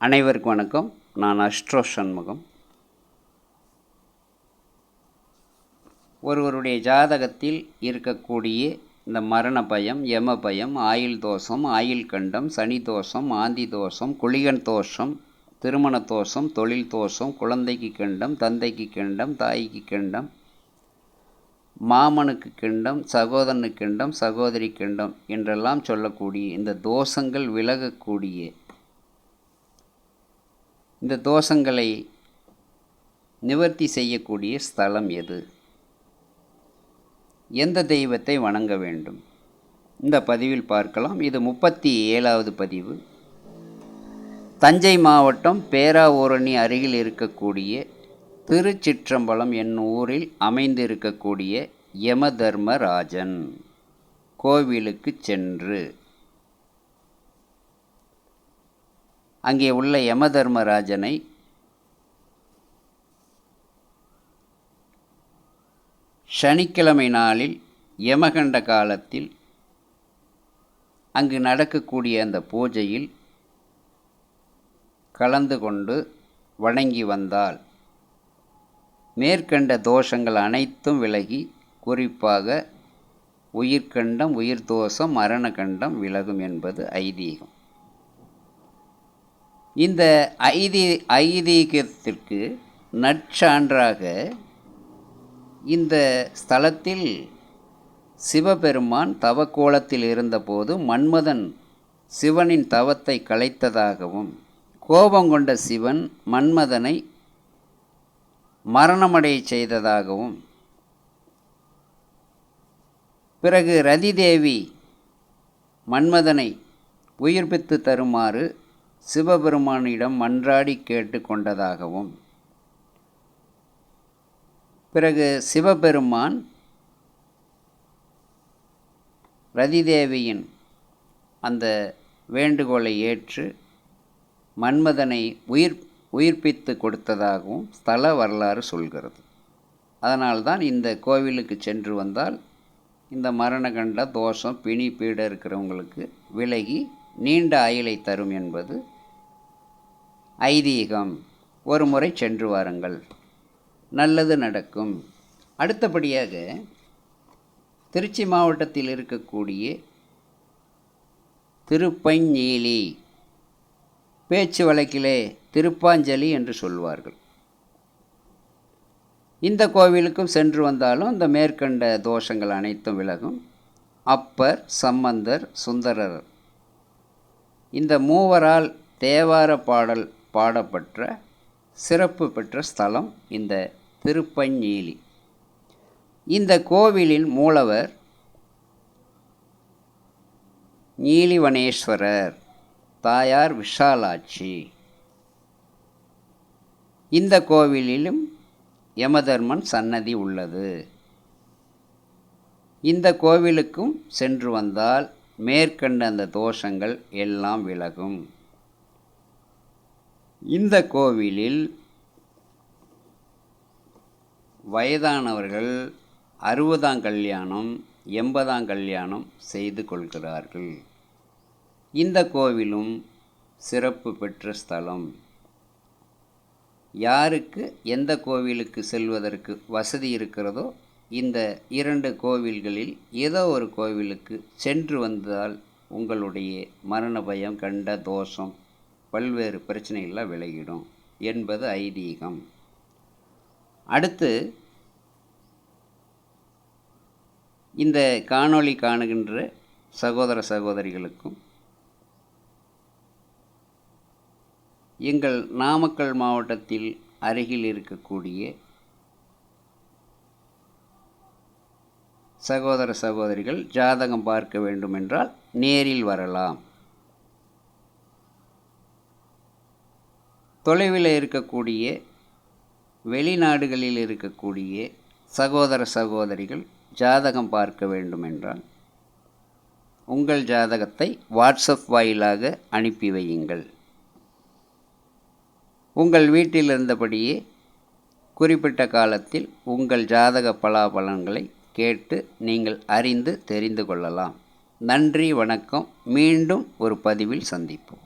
அனைவருக்கும் வணக்கம். நான் அஷ்ட்ரோ சண்முகம். ஒருவருடைய ஜாதகத்தில் இருக்கக்கூடிய இந்த மரண பயம் யம பயம் ஆயுள் தோஷம் ஆயுள் கண்டம் சனி தோஷம் ஆந்தி தோஷம் குளிகன் தோஷம் திருமண தோஷம் தொழில் தோஷம் குழந்தைக்கு கண்டம் தந்தைக்கு கண்டம் தாய்க்கு கண்டம் மாமனுக்கு கிண்டம் சகோதரனுக்கு கிண்டம் சகோதரி கிண்டம் என்றெல்லாம் சொல்லக்கூடிய இந்த தோஷங்கள் விலகக்கூடிய இந்த தோஷங்களை நிவர்த்தி செய்யக்கூடிய ஸ்தலம் எது? எந்த தெய்வத்தை வணங்க வேண்டும்? இந்த பதிவில் பார்க்கலாம். இது முப்பத்தி ஏழாவது பதிவு. தஞ்சை மாவட்டம் பேராவூரணி அருகில் இருக்கக்கூடிய திருச்சிற்றம்பலம் என்னும் ஊரில் அமைந்திருக்கக்கூடிய யமதர்மராஜன் கோவிலுக்கு சென்று அங்கே உள்ள யமதர்மராஜனை சனிக்கிழமை நாளில் யமகண்ட காலத்தில் அங்கு நடக்கக்கூடிய அந்த பூஜையில் கலந்து கொண்டு வணங்கி வந்தால் மேற்கண்ட தோஷங்கள் அனைத்தும் விலகி குறிப்பாக உயிர்கண்டம் உயிர் தோஷம் மரணகண்டம் விலகும் என்பது ஐதீகம். இந்த ஐதி ஐதீகத்திற்கு நற்சான்றாக இந்த ஸ்தலத்தில் சிவபெருமான் தவக்கோலத்தில் இருந்தபோது மன்மதன் சிவனின் தவத்தை கலைத்ததாகவும் கோபம் கொண்ட சிவன் மன்மதனை மரணமடைய செய்ததாகவும் பிறகு ரதிதேவி மன்மதனை உயிர்ப்பித்து தருமாறு சிவபெருமானிடம் மன்றாடி கேட்டு கொண்டதாகவும் பிறகு சிவபெருமான் ரதிதேவியின் அந்த வேண்டுகோளை ஏற்று மன்மதனை உயிர் உயிர்ப்பித்து கொடுத்ததாகவும் ஸ்தல வரலாறு சொல்கிறது. அதனால்தான் இந்த கோவிலுக்கு சென்று வந்தால் இந்த மரணகண்ட தோஷம் பிணி பீட இருக்கிறவங்களுக்கு விலகி நீண்ட ஆயிலை தரும் என்பது ஐதீகம். ஒரு முறை சென்று வாருங்கள். நல்லது நடக்கும். அடுத்தபடியாக திருச்சி மாவட்டத்தில் இருக்கக்கூடிய திருப்பஞ்சீலி பேச்சு வழக்கிலே திருப்பாஞ்சலி என்று சொல்வார்கள். இந்த கோவிலுக்கும் சென்று வந்தாலும் இந்த மேற்கண்ட தோஷங்கள் அனைத்தும் விலகும். அப்பர் சம்பந்தர் சுந்தரர். இந்த மூவரால் தேவார பாடல் பாடப்பட்ட சிறப்பு பெற்ற ஸ்தலம் இந்த திருப்பஞ்சீலி இந்த கோவிலின் மூலவர் நீலிவனேஸ்வரர் தாயார் விஷாலாட்சி. இந்த கோவிலிலும் யமதர்மன் சன்னதி உள்ளது. இந்த கோவிலுக்கும் சென்று வந்தால் மேற்கண்ட அந்த தோஷங்கள் எல்லாம் விலகும். இந்த கோவிலில் வயதானவர்கள் அறுபதாம் கல்யாணம் எண்பதாம் கல்யாணம் செய்து கொள்கிறார்கள். இந்த கோவிலும் சிறப்பு பெற்ற ஸ்தலம். யாருக்கு எந்த கோவிலுக்கு செல்வதற்கு வசதி இருக்கிறதோ இந்த இரண்டு கோவில்களில் ஏதோ ஒரு கோவிலுக்கு சென்று வந்தால் உங்களுடைய மரண பயம் கண்ட தோஷம் பல்வேறு பிரச்சனைகள்லாம் விலகிடும் என்பது ஐதீகம். அடுத்து இந்த காணொளி காணுகின்ற சகோதர சகோதரிகளுக்கும் எங்கள் நாமக்கல் மாவட்டத்தில் அருகில் இருக்கக்கூடிய சகோதர சகோதரிகள் ஜாதகம் பார்க்க வேண்டுமென்றால் நேரில் வரலாம். தொலைவில் இருக்கக்கூடிய வெளிநாடுகளில் இருக்கக்கூடிய சகோதர சகோதரிகள் ஜாதகம் பார்க்க வேண்டுமென்றால் உங்கள் ஜாதகத்தை வாட்ஸ்அப் வாயிலாக அனுப்பி வையுங்கள். உங்கள் வீட்டில் இருந்தபடியே குறிப்பிட்ட காலத்தில் உங்கள் ஜாதக பலாபலன்களை கேட்டு நீங்கள் அறிந்து தெரிந்து கொள்ளலாம். நன்றி வணக்கம். மீண்டும் ஒரு பதிவில் சந்திப்போம்.